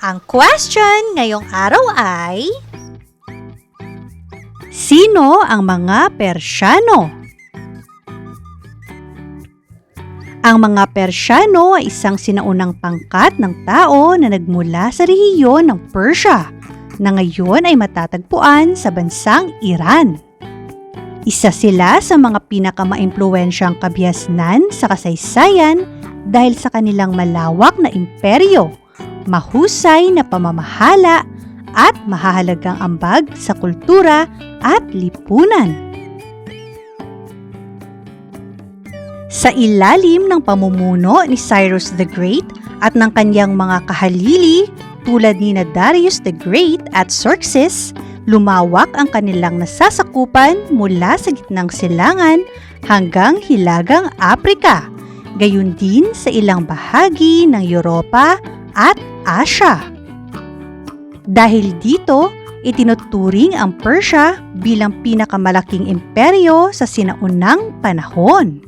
Ang question ngayong araw ay... Sino ang mga Persyano? Ang mga Persyano ay isang sinaunang pangkat ng tao na nagmula sa rehiyon ng Persia na ngayon ay matatagpuan sa bansang Iran. Isa sila sa mga pinakamaimpluwensyang kabiasnan sa kasaysayan dahil sa kanilang malawak na imperyo, mahusay na pamamahala at mahahalagang ambag sa kultura at lipunan. Sa ilalim ng pamumuno ni Cyrus the Great at ng kanyang mga kahalili tulad ni na Darius the Great at Xerxes, lumawak ang kanilang nasasakupan mula sa gitnang silangan hanggang hilagang Aprika, gayon din sa ilang bahagi ng Europa at Asya. Dahil dito, itinuturing ang Persia bilang pinakamalaking imperyo sa sinaunang panahon.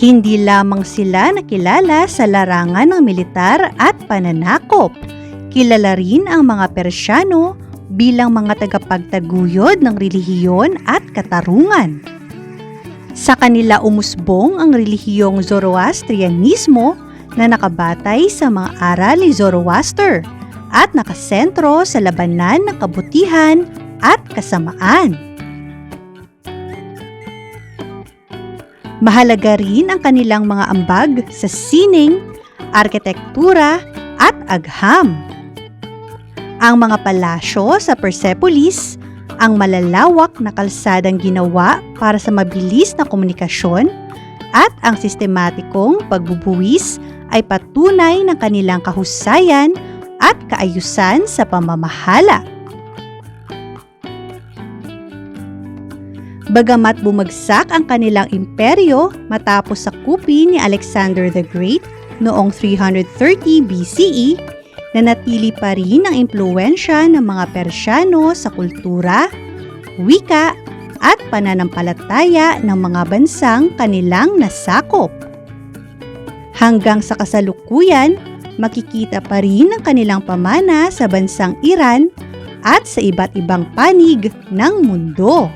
Hindi lamang sila nakilala sa larangan ng militar at pananakop. Kilala rin ang mga Persyano bilang mga tagapagtaguyod ng relihiyon at katarungan. Sa kanila umusbong ang relihiyong Zoroastrianismo na nakabatay sa mga aral ni Zoroaster at nakasentro sa labanan ng kabutihan at kasamaan. Mahalaga rin ang kanilang mga ambag sa sining, arkitektura at agham. Ang mga palasyo sa Persepolis, ang malalawak na kalsadang ginawa para sa mabilis na komunikasyon at ang sistematikong pagbubuwis ay patunay ng kanilang kahusayan at kaayusan sa pamamahala. Bagamat bumagsak ang kanilang imperyo matapos sakupin ni Alexander the Great noong 330 BCE, nanatili pa rin ang impluensya ng mga Persyano sa kultura, wika, at pananampalataya ng mga bansang kanilang nasakop. Hanggang sa kasalukuyan, makikita pa rin ang kanilang pamana sa bansang Iran at sa iba't ibang panig ng mundo.